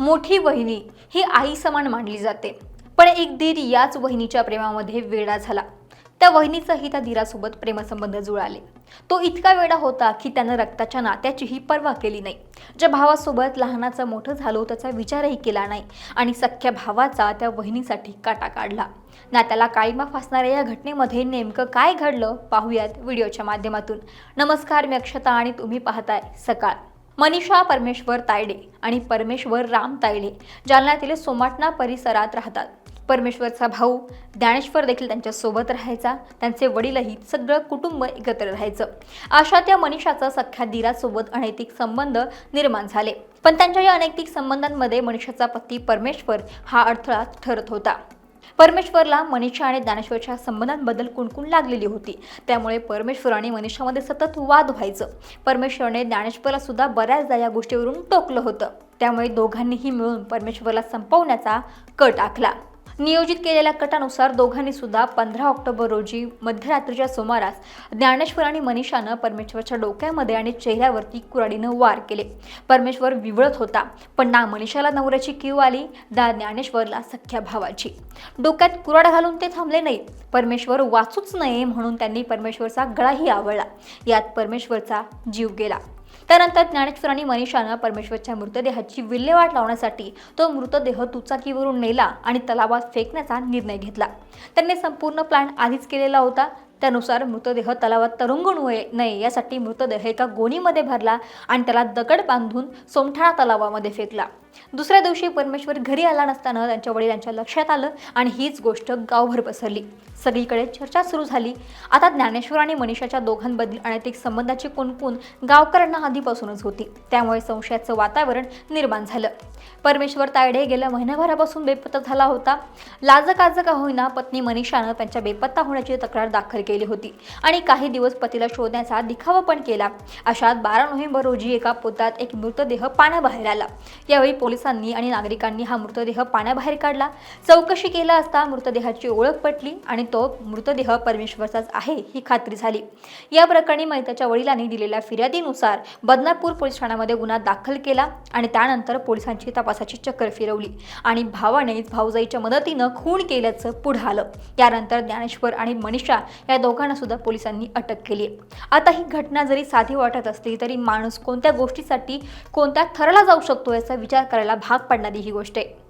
मोठी वहिनी ही आई समान मानली जाते. पण एक दीर याच वहिनीच्या प्रेमामध्ये वेडा झाला. त्या वहिनीचंही त्या धीरासोबत प्रेमसंबंध जुळाले. तो इतका वेडा होता की त्यानं रक्ताच्या नात्याचीही पर्वा केली नाही. ज्या भावासोबत लहानाचं मोठं झालो त्याचा विचारही केला नाही आणि सख्ख्या भावाचा त्या वहिनीसाठी काटा काढला. नात्याला काळीमा फासणाऱ्या या घटनेमध्ये नेमकं काय घडलं पाहूयात व्हिडिओच्या माध्यमातून. नमस्कार मी अक्षता आणि तुम्ही पाहताय सकाळ. मनीषा परमेश्वर तायडे आणि परमेश्वर राम तायडे जालन्यातील सोमाटणा परिसरात राहतात. परमेश्वरचा भाऊ ज्ञानेश्वर देखील त्यांच्यासोबत राहायचा. त्यांचे वडीलही सगळं कुटुंब एकत्र राहायचं. अशा त्या मनीषाचा सख्ख्या दिरासोबत अनैतिक संबंध निर्माण झाले. पण त्यांच्या या अनैतिक संबंधांमध्ये मनीषाचा पती परमेश्वर हा अडथळा ठरत होता. परमेश्वरला मनीषा आणि ज्ञानेश्वरच्या संबंधांबद्दल कुणकुण लागलेली होती? त्यामुळे परमेश्वर आणि मनीषामध्ये सतत वाद व्हायचं. परमेश्वरने ज्ञानेश्वरला सुद्धा बऱ्याचदा या गोष्टीवरून टोकलं होतं. त्यामुळे दोघांनीही मिळून परमेश्वरला संपवण्याचा कट आखला. नियोजित केलेल्या कटानुसार दोघांनी सुद्धा पंधरा ऑक्टोबर रोजी मध्यरात्रीच्या सुमारास ज्ञानेश्वर आणि मनीषानं परमेश्वरच्या डोक्यामध्ये आणि चेहऱ्यावरती कुऱ्हाडीनं वार केले. परमेश्वर विवळत होता पण ना मनीषाला नवऱ्याची किव आली ना ज्ञानेश्वरला सख्ख्या भावाची. डोक्यात कुऱ्हाड घालून ते थांबले नाही परमेश्वर वाचूच नये म्हणून त्यांनी परमेश्वरचा गळाही आवळला. यात परमेश्वरचा जीव गेला. त्यानंतर ज्ञानेश्वर आणि मनीषानं परमेश्वरच्या मृतदेहाची विल्हेवाट लावण्यासाठी तो मृतदेह दुचाकीवरून नेला आणि तलावात फेकण्याचा निर्णय घेतला. त्यांनी संपूर्ण प्लॅन आधीच केलेला होता. त्यानुसार मृतदेह तलावात तरंगून नये नये यासाठी मृतदेह एका गोणीमध्ये भरला आणि त्याला दगड बांधून सोमठाणा तलावामध्ये फेकला. दुसऱ्या दिवशी परमेश्वर घरी आला नसताना त्यांच्या वडिलांच्या लक्षात आलं आणि हीच गोष्ट गावभर पसरली. सगळीकडे चर्चा सुरू झाली. आता ज्ञानेश्वर आणि मनीषाच्या दोघांबद्दल अनैतिक संबंधाची कुणकुण गावकऱ्यांना आधीपासूनच होती. त्यामुळे संशयाचं वातावरण निर्माण झालं. परमेश्वर तायडे गेल्या महिनाभरापासून बेपत्ता झाला होता. लाजकाजका होईना पत्नी मनीषानं त्यांच्या बेपत्ता होण्याची तक्रार दाखल केली केली होती. आणि काही दिवस पतीला शोधण्याचा दिखावा पण केला. अशात बारा नोव्हेंबर रोजी एका पोतात एक मृतदेह पाण्याबाहेर आला. यावेळी पोलिसांनी आणि नागरिकांनी हा मृतदेह पाण्याबाहेर काढला. चौकशी केला असता मृतदेहाची ओळख पटली आणि तो मृतदेह परमेश्वरचाच आहे ही खात्री झाली. या प्रकरणी मैताच्या वडिलांनी दिलेल्या फिर्यादीनुसार बदनापूर पोलीस ठाण्यामध्ये गुन्हा दाखल केला आणि त्यानंतर पोलिसांची तपासाची चक्कर फिरवली आणि भावानेच भाऊजाईच्या मदतीनं खून केल्याचं पुढं आलं. त्यानंतर ज्ञानेश्वर आणि मनीषा या दोघांना सुद्धा पोलिसांनी अटक केली आता ही घटना जरी साधी वाटत असली तरी माणूस कोणत्या गोष्टीसाठी कोणत्या थराला जाऊ शकतो याचा विचार करायला भाग पडणारी ही गोष्ट आहे.